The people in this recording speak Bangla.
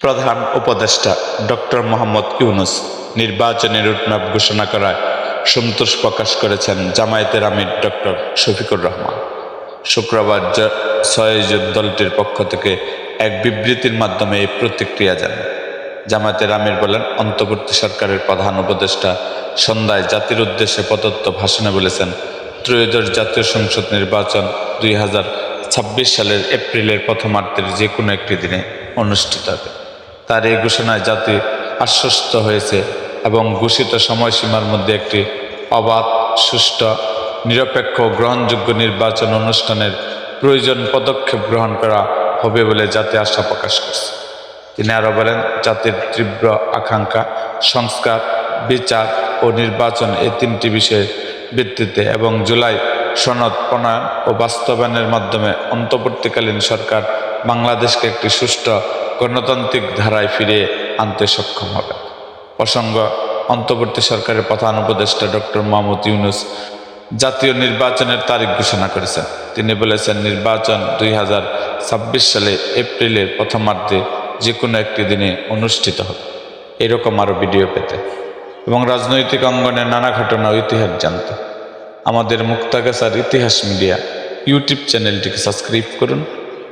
প্রধান উপদেষ্টা ডক্টর মোহাম্মদ ইউনুস নির্বাচনের রুটম্যাপ ঘোষণা করায় সন্তোষ প্রকাশ করেছেন জামায়াতের আমির ডক্টর শফিকুর রহমান। শুক্রবার জুন দলটির পক্ষ থেকে এক বিবৃতির মাধ্যমে এই প্রতিক্রিয়া জানান জামায়াতের আমির বলেন, অন্তর্বর্তী সরকারের প্রধান উপদেষ্টা সন্ধ্যায় জাতির উদ্দেশ্যে প্রদত্ত ভাষণে বলেছেন, ত্রয়োদশ জাতীয় সংসদ নির্বাচন দুই হাজার ছাব্বিশ সালের এপ্রিলের প্রথমার্ধের যে কোনো একটি দিনে অনুষ্ঠিত হবে। তার এই ঘোষণায় জাতি আশ্বস্ত হয়েছে এবং ঘোষিত সময়সীমার মধ্যে একটি অবাধ, সুষ্ঠু, নিরপেক্ষ, গ্রহণযোগ্য নির্বাচন অনুষ্ঠানের প্রয়োজন পদক্ষেপ গ্রহণ করা হবে বলে জাতি আশা প্রকাশ করছে। তিনি আরও বলেন, জাতির তীব্র আকাঙ্ক্ষা, সংস্কার, বিচার ও নির্বাচন এই তিনটি বিষয়ের ভিত্তিতে এবং জুলাই সনদ প্রণয়ন ও বাস্তবায়নের মাধ্যমে অন্তর্বর্তীকালীন সরকার বাংলাদেশকে একটি সুষ্ঠু গণতান্ত্রিক ধারায় ফিরে আনতে সক্ষম হবে। প্রসঙ্গ, অন্তর্বর্তী সরকারের প্রধান উপদেষ্টা ডক্টর মোহাম্মদ ইউনুস জাতীয় নির্বাচনের তারিখ ঘোষণা করেছেন। তিনি বলেছেন, নির্বাচন দুই হাজার ছাব্বিশ সালে এপ্রিলের প্রথমার্ধে যে কোনো একটি দিনে অনুষ্ঠিত হবে। এরকম আরও ভিডিও পেতে। এবং রাজনৈতিক অঙ্গনে নানা ঘটনা ইতিহাস জানতে। আমাদের মুক্তাগাছার ইতিহাস মিডিয়া ইউটিউব চ্যানেলটিকে সাবস্ক্রাইব করুন।